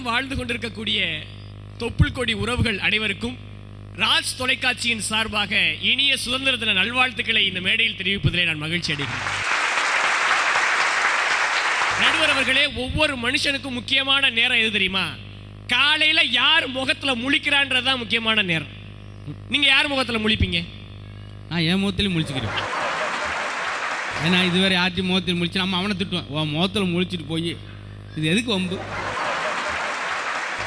நாம் வாழ்ந்து கொண்டிருக்கக்கூடிய தொப்புள் கொடி உறவுகள் அனைவருக்கும் ராஜ் தொலைக்காட்சியின் சார்பாக இனிய சுதந்திர தின நல்வாழ்த்துக்களை இந்த மேடையில் தெரிவிப்பதிலே நான் மகிழ்ச்சி அடைகிறேன். நடுவர் அவர்களே ஒவ்வொரு மனுஷனுக்கும் முக்கியமான நேரம் எது தெரியுமா? காலையில யார் முகத்துல முழிக்கிறான்றதுதான் முக்கியமான நேரம். நீங்க யார் முகத்துல முழிப்பீங்க? நான் என் முகத்திலையும் முழிச்சுக்கிறேன். ஏன்னா இதுவரை யார்ட்டையும் முகத்தில் முழிச்சு நம்ம அவனை திட்டுவேன் உன் முகத்தில் முழிச்சிட்டு போய் இது எதுக்கு வம்பு?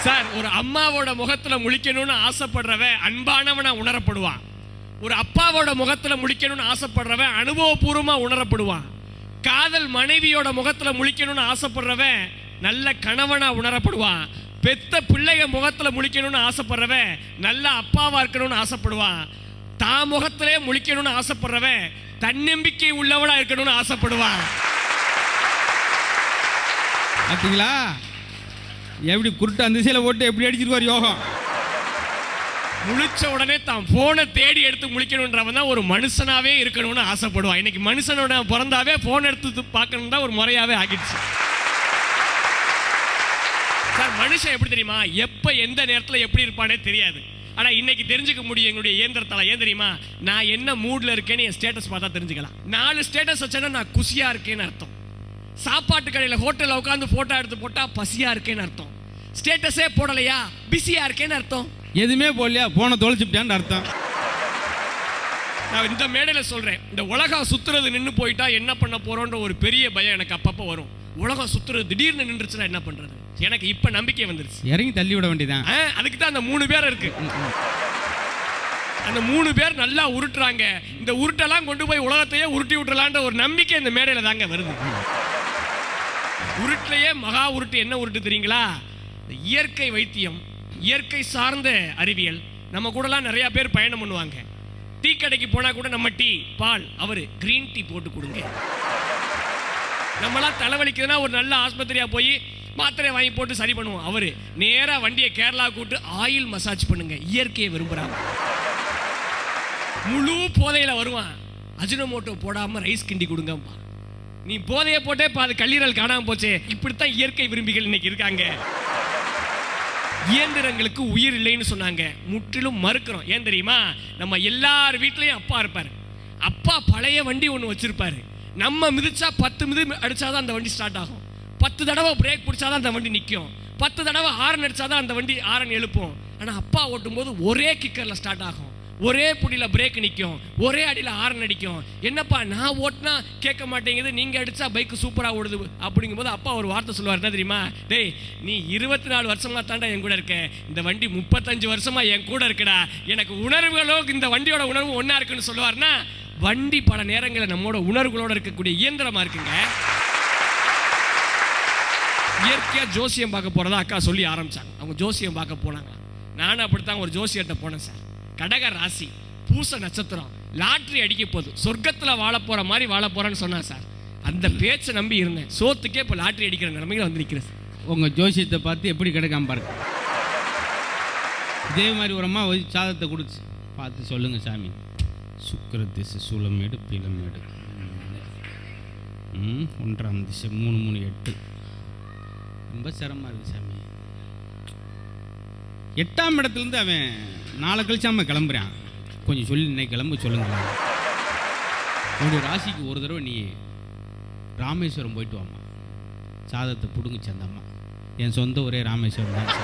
சார் ஒரு அம்மாவோட முகத்துல முழிக்கணும்னு ஆசைப்படுறவன் அன்பானவனா உணரப்படுவான். ஒரு அப்பாவோட முகத்துல முழிக்கணும்னு ஆசைப்படுறவன் அனுபவபூர்வமா உணரப்படுவான். காதல் மனைவியோட முகத்துல முழிக்கணும்னு ஆசைப்படுறவன் நல்ல கணவனா உணரப்படுவான். பெத்த பிள்ளைய முகத்துல முழிக்கணும்னு ஆசைப்படுறவன் நல்ல அப்பாவா இருக்கணும்னு ஆசைப்படுவான். தான் முகத்திலே முழிக்கணும்னு ஆசைப்படுறவன் தன்னம்பிக்கை உள்ளவனா இருக்கணும்னு ஆசைப்படுவான். பார்த்தீங்களா எப்படி குருட்டு அந்த திசையில் ஓட்டு எப்படி அடிச்சிருவார் யோகம்? முழிச்ச உடனே தான் ஃபோனை தேடி எடுத்து முழிக்கணுன்றவன் தான் ஒரு மனுஷனாவே இருக்கணும்னு ஆசைப்படுவான். இன்னைக்கு மனுஷனோட பிறந்தாவே ஃபோன் எடுத்து பார்க்கணும் தான் ஒரு முறையாவே ஆகிடுச்சு. சார் மனுஷன் எப்படி தெரியுமா? எப்போ எந்த நேரத்தில் எப்படி இருப்பானே தெரியாது. ஆனால் இன்னைக்கு தெரிஞ்சுக்க முடியும் எங்களுடைய இயந்திரத்தால். ஏன் தெரியுமா? நான் என்ன மூடில் இருக்கேன்னு என் ஸ்டேட்டஸ் பார்த்தா தெரிஞ்சுக்கலாம். நாலு ஸ்டேட்டஸ் வச்சேன்னா நான் குஷியாக இருக்கேன்னு அர்த்தம். சாப்பாட்டு கடையில் ஹோட்டலில் உட்காந்து போட்டோ எடுத்து போட்டா பசியா இருக்கேன்னு அர்த்தம். ஸ்டேட்டஸே போடலையா? பிஸியா இருக்கேன்னு அர்த்தம். எதுவுமே போடலையா? போனை தொலைச்சிப்பிட்டான்னு அர்த்தம். நான் இந்த மேடையில் சொல்றேன். இந்த உலகம் சுத்துறது நின்று போயிட்டா என்ன பண்ண போறோன்ற ஒரு பெரிய பயம் எனக்கு அப்பப்போ வரும். உலகம் சுத்துறது திடீர்னு நின்றுச்சுன்னா என்ன பண்றது? எனக்கு இப்ப நம்பிக்கை வந்துருச்சு. இறங்கி தள்ளி விட வேண்டியதான் அதுக்கு தான் அந்த மூணு பேர் இருக்கு. அந்த மூணு பேர் நல்லா உருட்டுறாங்க. இந்த உருட்டெல்லாம் கொண்டு போய் உலகத்தையே உருட்டி விட்டுலான்ற ஒரு நம்பிக்கை இந்த மேடையில் தாங்க வருது. உருட்டுலயே மகா உருட்டு என்ன உருட்டு தெரியுங்களா? இந்த இயற்கை வைத்தியம் இயற்கை சார்ந்த அறிவியல். நம்ம கூடலாம் நிறையா பேர் பயணம் பண்ணுவாங்க. டீ கடைக்கு போனால் கூட நம்ம டீ பால் அவர் கிரீன் டீ போட்டு கொடுங்க. நம்மளாம் தலைவலிக்குதுன்னா ஒரு நல்ல ஆஸ்பத்திரியா போய் மாத்திரை வாங்கி போட்டு சரி பண்ணுவோம். அவர் நேராக வண்டியை கேரளா கூட்டு ஆயில் மசாஜ் பண்ணுங்க. இயற்கையை விரும்புறாங்க. முழு போதையில் வருவான். அஜினமோட்டோ போடாமல் ரைஸ் கிண்டி கொடுங்கப்பா நீ போதையை போட்டே பாது கல்லீரல் காணாமல் போச்சே. இப்படித்தான் இயற்கை விரும்பிகள் இன்னைக்கு இருக்காங்க. இயந்திரங்களுக்கு உயிர் இல்லைன்னு சொன்னாங்க. முற்றிலும் மறுக்கிறோம். ஏன் தெரியுமா? நம்ம எல்லார் வீட்லேயும் அப்பா இருப்பார். அப்பா பழைய வண்டி ஒன்று வச்சிருப்பாரு. நம்ம மிதிச்சா பத்து மிதி அடித்தாதான் அந்த வண்டி ஸ்டார்ட் ஆகும். பத்து தடவை பிரேக் பிடிச்சாதான் அந்த வண்டி நிற்கும் பத்து தடவை ஹாரன் அடித்தாதான் அந்த வண்டி ஹாரன் எழுப்பும். ஆனால் அப்பா ஓட்டும் போது ஒரே கிக்கரில் ஸ்டார்ட் ஆகும். ஒரே புடியில் பிரேக் நிற்கும் ஒரே அடியில் ஹாரன் அடிக்கும். என்னப்பா நான் ஓட்டினா கேட்க மாட்டேங்குது நீங்கள் அடித்தா பைக்கு சூப்பராக ஓடுது அப்படிங்கும்போது அப்பா ஒரு வார்த்தை சொல்லுவார் என்ன தெரியுமா? டேய் நீ இருபத்தி நாலு வருஷமாக தாண்டா என் கூட இருக்க. இந்த வண்டி முப்பத்தஞ்சு வருஷமாக என் கூட இருக்குடா. எனக்கு உணர்வுகளோ இந்த வண்டியோட உணர்வு ஒன்றா இருக்குன்னு சொல்லுவார்னா வண்டி பல நேரங்களில் நம்மோட உணர்வுகளோடு இருக்கக்கூடிய இயந்திரமாக இருக்குங்க. இயற்கையாக ஜோசியம் பார்க்க போகிறதா அக்கா சொல்லி ஆரம்பித்தாங்க அவங்க ஜோசியம் பார்க்க போனாங்க. நானும் அப்படித்தான் ஒரு ஜோசியர்கிட்ட போனேன் சார். கடக ராசி பூச நட்சத்திரம் லாட்ரி அடிக்க போகுது. சொர்க்கத்தில் வாழ போகிற மாதிரி வாழ போகிறேன்னு சொன்னான் சார். அந்த பேச்சை நம்பி இருந்தேன். சோத்துக்கே இப்போ லாட்ரி அடிக்கிற நிலைமையில் வந்து நிற்கிறேன் சார். உங்கள் ஜோசியத்தை பார்த்து எப்படி கிடைக்காம பாருங்க. இதே மாதிரி ஒரு அம்மா சாதத்தை கொடுத்து. பார்த்து சொல்லுங்க சாமி. சுக்கர திசை சூளமேடு பீளமேடு ஒன்றாம் திசை மூணு மூணு எட்டு. ரொம்ப சிரமமாக இருக்குது சாமி. எட்டாம் இடத்துலேருந்து அவன் நாளை கழிச்சு கிளம்புறான். கொஞ்சம் சொல்லி இன்னைக்கு கிளம்ப சொல்லுங்களேன். உன்னுடைய ராசிக்கு ஒரு தடவை நீ ராமேஸ்வரம் போயிட்டு வாம்மா. சாதத்தை பிடுங்குச்சு அந்த அம்மா. என் சொந்த ஒரே ராமேஸ்வரம் தான்.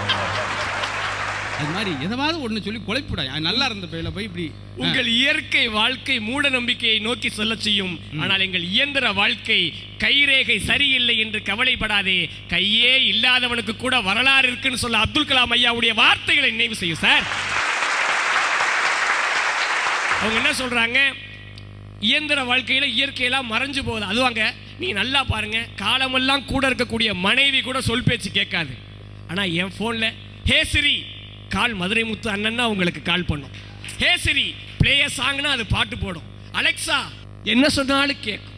அது மாதிரி எதாவது ஒன்று சொல்லி குழைப்புடா நல்லா இருந்த பையில போய் இப்படி உங்கள் இயற்கை வாழ்க்கை மூட நம்பிக்கையை நோக்கி சொல்ல செய்யும். ஆனால் எங்கள் இயந்திர வாழ்க்கை கைரேகை சரியில்லை என்று கவலைப்படாதே. கையே இல்லாதவனுக்கு கூட வரலாறு இருக்குன்னு சொல்ல அப்துல் கலாம் ஐயாவுடைய வார்த்தைகளை நினைவு செய்யும் சார். அவங்க என்ன சொல்றாங்க? இயந்திர வாழ்க்கையில இயற்கையெல்லாம் மறைஞ்சு போகுது. அதுவாங்க நீ நல்லா பாருங்க காலமெல்லாம் கூட இருக்கக்கூடிய மனைவி கூட சொல் பேச்சு கேட்காது. ஆனா என் போன்ல ஹே சிரி கால் மதுரை முத்து அண்ணன்னா உங்களுக்கு கால் பண்ணும். ஹே சிரி பிளேய சாங்னா அது பாட்டு போடும். அலெக்சா என்ன சொன்னாலும் கேட்கும்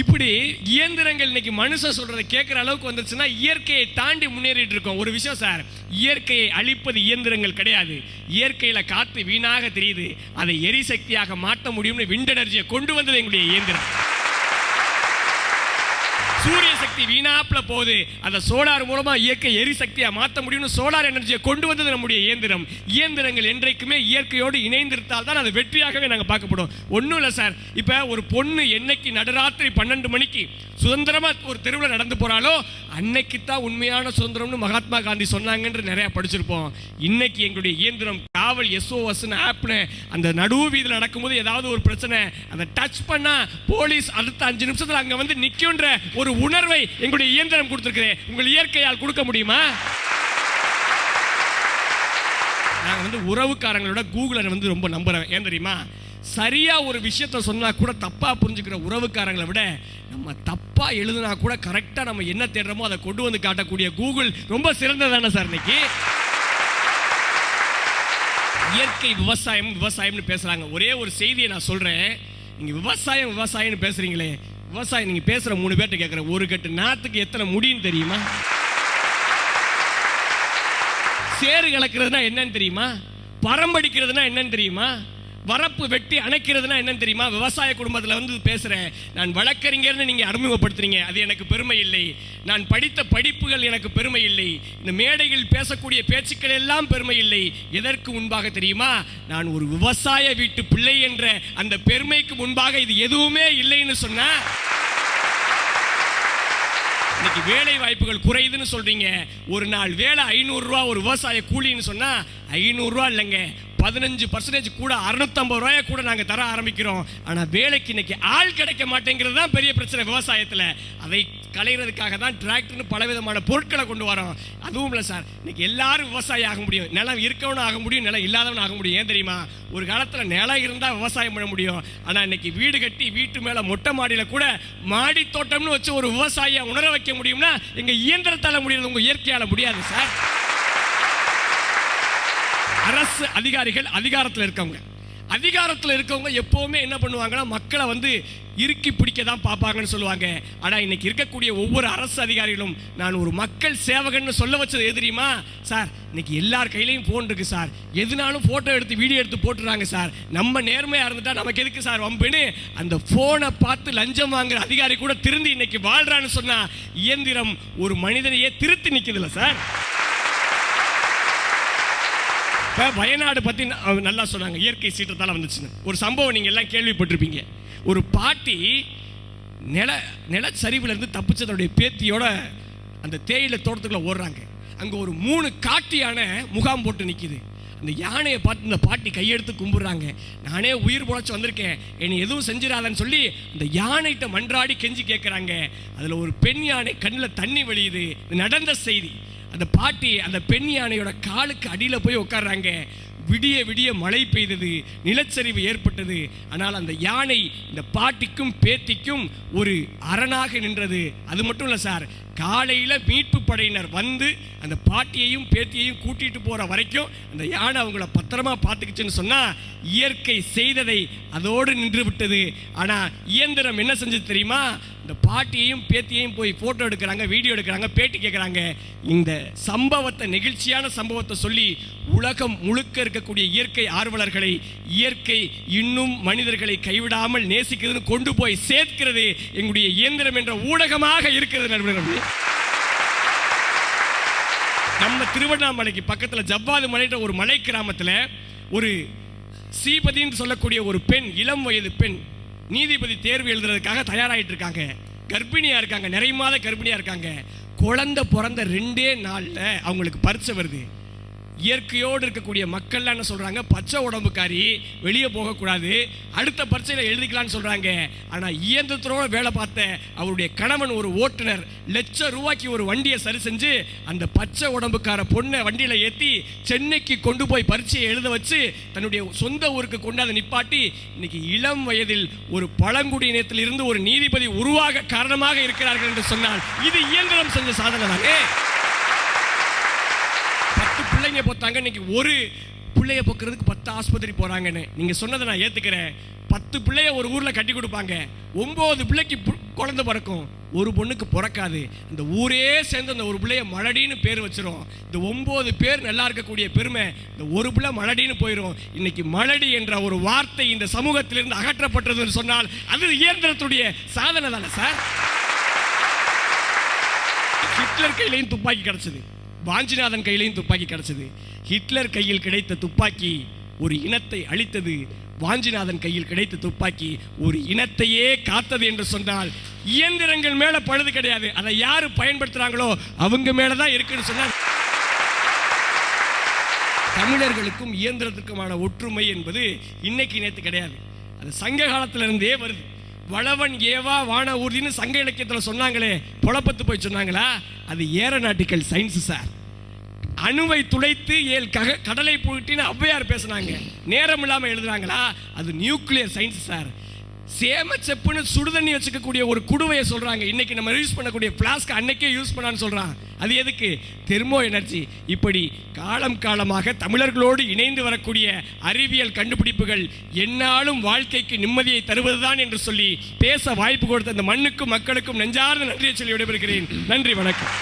இப்படி இயந்திரங்கள் இன்னைக்கு மனுஷன் சொல்றதை கேட்குற அளவுக்கு வந்துருச்சுன்னா இயற்கையை தாண்டி முன்னேறிட்டு இருக்கோம். ஒரு விஷயம் சார் இயற்கையை அழிப்பது இயந்திரங்கள் கிடையாது. இயற்கையில காத்து வீணாக தெரியுது. அதை எரிசக்தியாக மாற்ற முடியும்னு விண்ட் எனர்ஜியை கொண்டு வந்தது எங்களுடைய இயந்திரம். சக்தி வீணாப்புல போகுது. அந்த சோலார் மூலமா இயற்கை எரிசக்தியாக மாற்ற முடியும்னு சோலார் எனர்ஜியை கொண்டு வந்தது நம்முடைய இயந்திரம். இயந்திரங்கள் என்றைக்குமே இயற்கையோடு இணைந்திருந்தால் தான் அது வெற்றியாகவே நாங்கள் பார்க்கப்படும். ஒன்றும் இல்லை சார். இப்போ ஒரு பொண்ணு என்னைக்கு நடுராத்திரி பன்னெண்டு மணிக்கு சுதந்திரமா ஒரு தெருவில் நடந்து போறாளோ அன்னைக்கு தான் உண்மையான சுதந்திரம்னு மகாத்மா காந்தி சொன்னாங்கன்ற நிறையா படிச்சிருப்போம். இன்னைக்கு எங்களுடைய இயந்திரம் காவல் எஸ்ஓஎஸ்னு ஆப்னு அந்த நடுவு வீதியில் நடக்கும்போது ஏதாவது ஒரு பிரச்சனை அதை டச் பண்ணால் போலீஸ் அடுத்த அஞ்சு நிமிஷத்தில் அங்கே வந்து நிக்கும்ன்ற ஒரு உணர்வை எங்களுடைய இயந்திரம் கொடுத்துருக்கிறேன். உங்கள் இயற்கையால் கொடுக்க முடியுமா? நான் வந்து உறவுக்காரங்களோட கூகுளை வந்து ரொம்ப நம்புறேன். ஏன் தெரியுமா? சரியா ஒரு விஷயத்த சொன்னால் கூட தப்பாக புரிஞ்சுக்கிற உறவுக்காரங்களை விட நம்ம தப்பாக எழுதுனா கூட கரெக்டாக நம்ம என்ன தேடுறோமோ அதை கொண்டு வந்து காட்டக்கூடிய கூகுள் ரொம்ப சிறந்ததானே சார் இன்னைக்கு? இயற்கை விவசாயம் விவசாயம்னு பேசுகிறாங்க ஒரே ஒரு செய்தியை நான் சொல்கிறேன் நீங்கள் விவசாயம் விவசாயம்னு பேசுறீங்களே விவசாயி நீங்க பேசுற மூணு பேர்ட்ட கேட்குறேன் ஒரு கட்டு நாத்துக்கு எத்தனை முடின்னு தெரியுமா? சேறு கலக்கிறதுனா என்னன்னு தெரியுமா? பரம்படிக்கிறதுனா என்னன்னு தெரியுமா? வரப்பு வெட்டி அணைக்கிறதுனா என்னன்னு தெரியுமா? விவசாய குடும்பத்தில் வந்து பேசுகிறேன் நான் வழக்கறிஞர்னு நீங்கள் அறிமுகப்படுத்துறீங்க. அது எனக்கு பெருமை இல்லை. நான் படித்த படிப்புகள் எனக்கு பெருமை இல்லை. இந்த மேடையில் பேசக்கூடிய பேச்சுக்கள் எல்லாம் பெருமை இல்லை. எதற்கு முன்பாக தெரியுமா? நான் ஒரு விவசாய வீட்டு பிள்ளை என்ற அந்த பெருமைக்கு முன்பாக இது எதுவுமே இல்லைன்னு சொன்னால் இன்னைக்கு வேலை வாய்ப்புகள் குறையுதுன்னு சொல்றீங்க. ஒரு நாள் வேலை ஐநூறுரூவா ஒரு விவசாய கூலின்னு சொன்னா ஐநூறுரூவா இல்லைங்க. பதினஞ்சு பர்சன்டேஜ் கூட அறுநூத்தம்பது ரூபாய கூட நாங்கள் தர ஆரம்பிக்கிறோம். ஆனால் வேலைக்கு இன்னைக்கு ஆள் கிடைக்க மாட்டேங்கிறது தான் பெரிய பிரச்சனை விவசாயத்தில். அதை கலைகிறதுக்காக தான் டிராக்டர்னு பலவிதமான பொருட்களை கொண்டு வரோம். அதுவும் இல்லை சார் இன்னைக்கு எல்லாரும் விவசாயி ஆக முடியும். நிலம் இருக்கவனும் ஆக முடியும் நிலம் இல்லாதவனும் ஆக முடியும். ஏன் தெரியுமா? ஒரு காலத்தில் நிலம் இருந்தால் விவசாயம் பண்ண முடியும். ஆனால் இன்னைக்கு வீடு கட்டி வீட்டு மேலே மொட்டை மாடியில் கூட மாடி தோட்டம்னு வச்சு ஒரு விவசாயியை உணர வைக்க முடியும்னா எங்கள் இயந்திரத்தால் முடியாது உங்கள் இயற்கையால் முடியாது சார். அரசு அதிகாரிகள் அதிகாரத்தில் இருக்கவங்க. அதிகாரத்தில் இருக்கவங்க எப்போவுமே என்ன பண்ணுவாங்கன்னா மக்களை வந்து இறுக்கி பிடிக்க தான் பார்ப்பாங்கன்னு சொல்லுவாங்க. ஆனால் இன்னைக்கு இருக்கக்கூடிய ஒவ்வொரு அரசு அதிகாரிகளும் நான் ஒரு மக்கள் சேவகன்னு சொல்ல வச்சது எது தெரியுமா? சார் இன்னைக்கு எல்லார் கையிலையும் ஃபோன் இருக்குது சார். எதுனாலும் ஃபோட்டோ எடுத்து வீடியோ எடுத்து போட்டுறாங்க சார். நம்ம நேர்மையாக இருந்துட்டா நமக்கு எதுக்கு சார் வம்புன்னு? அந்த ஃபோனை பார்த்து லஞ்சம் வாங்குற அதிகாரி கூட திருந்தி இன்னைக்கு வாழ்கிறான்னு சொன்னால் இயந்திரம் ஒரு மனிதனையே திருத்தி நிற்குதுல்ல சார். இப்போ வயநாடு பற்றி நல்லா சொன்னாங்க. இயற்கை சீற்றத்தால் வந்துச்சுன்னு. ஒரு சம்பவம் நீங்கள் எல்லாம் கேள்விப்பட்டிருப்பீங்க. ஒரு பாட்டி நில நிலச்சரிவுலேருந்து தப்பிச்சதனுடைய பேத்தியோட அந்த தேயிலை தோட்டத்துக்குள்ள ஓடுறாங்க. அங்கே ஒரு மூணு காட்டு யானை முகாம் போட்டு நிற்கிது அந்த யானையை பார்த்து இந்த பாட்டி கையெடுத்து கும்பிடுறாங்க. நானே உயிர் பொழைச்சி வந்திருக்கேன். என்னை எதுவும் செஞ்சிடாதன்னு சொல்லி அந்த யானைகிட்ட மன்றாடி கெஞ்சி கேட்குறாங்க அதில் ஒரு பெண் யானை கண்ணில் தண்ணி வழியுது. நடந்த செய்தி. அந்த பாட்டி அந்த பெண் யானையோட காலுக்கு அடியில் போய் உட்காடுறாங்க விடிய விடிய மழை பெய்தது நிலச்சரிவு ஏற்பட்டது. ஆனால் அந்த யானை இந்த பாட்டிக்கும் பேத்திக்கும் ஒரு அரணாக நின்றது. அது மட்டும் இல்லை சார் காலையில் மீட்பு படையினர் வந்து அந்த பாட்டியையும் பேத்தியையும் கூட்டிகிட்டு போகிற வரைக்கும் அந்த யானை அவங்கள பத்திரமா பார்த்துக்கிச்சுன்னு சொன்னால் இயற்கை செய்ததை அதோடு நின்று விட்டது. ஆனால் இயந்திரம் என்ன செஞ்சது தெரியுமா? இந்த பாட்டியையும் பேத்தியையும் போய் ஃபோட்டோ எடுக்கிறாங்க வீடியோ எடுக்கிறாங்க பேட்டி கேட்குறாங்க இந்த சம்பவத்தை நெகிழ்ச்சியான சம்பவத்தை சொல்லி உலகம் முழுக்க இருக்கக்கூடிய இயற்கை ஆர்வலர்களை இயற்கை இன்னும் மனிதர்களை கைவிடாமல் நேசிக்கிறதுன்னு கொண்டு போய் சேர்க்கிறது எங்களுடைய இயந்திரம் என்ற ஊடகமாக இருக்கிறது நண்பர்களே. நம்ம திருவண்ணாமலைக்கு பக்கத்தில் ஜவ்வாது மலைன்ற ஒரு மலை கிராமத்தில் ஒரு சீபதின்னு சொல்லக்கூடிய ஒரு பெண் இளம் வயது பெண் நீதிபதி தேர்வு எழுதுறதுக்காக தயாராகிட்டு இருக்காங்க. கர்ப்பிணியாக இருக்காங்க நிறைய மாத கர்ப்பிணியாக இருக்காங்க. குழந்தை பிறந்த ரெண்டே நாளில் அவங்களுக்கு பரிச்சை வருது. இயற்கையோடு இருக்கக்கூடிய மக்கள்லாம் என்ன சொல்கிறாங்க பச்சை உடம்புக்காரி வெளியே போகக்கூடாது. அடுத்த பரீட்சையில் எழுதிக்கலாம்னு சொல்கிறாங்க ஆனால் இயந்திரத்தோடு வேலை பார்த்த அவருடைய கணவன் ஒரு ஓட்டுநர் லட்சம் ரூபாய்க்கு ஒரு வண்டியை சரி செஞ்சு அந்த பச்சை உடம்புக்கார பொண்ணை வண்டியில் ஏற்றி சென்னைக்கு கொண்டு போய் பரீட்சையை எழுத வச்சு தன்னுடைய சொந்த ஊருக்கு கொண்டாந்து நிப்பாட்டி இன்னைக்கு இளம் வயதில் ஒரு பழங்குடியினத்தில் இருந்து ஒரு நீதிபதி உருவாக காரணமாக இருக்கிறார்கள் என்று சொன்னால் இது இயந்திரம் செஞ்ச சாதனை தானே? பிள்ளைங்க போத்தாங்க இன்னைக்கு ஒரு பிள்ளைய பார்க்கறதுக்கு பத்து ஆஸ்பத்திரி போறாங்கன்னு. நீங்க சொன்னதை நான் ஏத்துக்கிறேன். பத்து பிள்ளைய ஒரு ஊர்ல கட்டி கொடுப்பாங்க. ஒன்பது பிள்ளைக்கு குழந்தை பிறக்கும். ஒரு பொண்ணுக்கு பிறக்காது. இந்த ஊரே சேர்ந்து அந்த ஒரு பிள்ளைய மலடின்னு பேர் வச்சிரும். இந்த ஒன்பது பேர் நல்லா இருக்கக்கூடிய பெருமை இந்த ஒரு பிள்ளை மலடின்னு போயிடும் இன்னைக்கு மலடி என்ற ஒரு வார்த்தை இந்த சமூகத்திலிருந்து அகற்றப்பட்டதுன்னு சொன்னால் அது இயந்திரத்துடைய சாதனை தானே சார்? ஹிட்லர் கையிலையும் துப்பாக்கி கிடைச்சது. வாஞ்சிநாதன் கையிலையும் துப்பாக்கி கிடச்சிது. ஹிட்லர் கையில் கிடைத்த துப்பாக்கி ஒரு இனத்தை அழித்தது. வாஞ்சிநாதன் கையில் கிடைத்த துப்பாக்கி ஒரு இனத்தையே காத்தது என்று சொன்னால் இயந்திரங்கள் மேலே பழுது கிடையாது. அதை யார் பயன்படுத்துகிறாங்களோ அவங்க மேலே தான் இருக்குன்னு சொன்னால் தமிழர்களுக்கும் இயந்திரத்துக்குமான ஒற்றுமை என்பது இன்னைக்கு நேற்று கிடையாது. அது சங்க காலத்திலிருந்தே வருது. வளவன் ஏவா வான ஊர்தின்னு சங்க இலக்கியத்தில் சொன்னாங்களே புலப்பத்து போய் சொன்னாங்களா? அது ஏரோநாட்டிக்கல் சயின்ஸ் சார் அணுவை துளைத்து ஏல் கக கடலை போயிட்டுன்னு ஔவையார் பேசுனாங்க. நேரம் இல்லாமல் எழுதுனாங்களா? அது நியூக்ளியர் சயின்ஸ் சார் சேமச்செப்புன்னு சுடுதண்ணி வச்சுக்கக்கூடிய ஒரு குடுவையை சொல்கிறாங்க இன்னைக்கு நம்ம யூஸ் பண்ணக்கூடிய பிளாஸ்க் அன்னைக்கே யூஸ் பண்ணான்னு சொல்கிறான் அது எதுக்கு? தெர்மோ எனர்ஜி இப்படி காலம் காலமாக தமிழர்களோடு இணைந்து வரக்கூடிய அறிவியல் கண்டுபிடிப்புகள் என்னாலும் வாழ்க்கைக்கு நிம்மதியை தருவதுதான் என்று சொல்லி பேச வாய்ப்பு கொடுத்த அந்த மண்ணுக்கும் மக்களுக்கும் நெஞ்சார்ந்த நன்றியை சொல்லி விடைபெறுகிறேன். நன்றி வணக்கம்.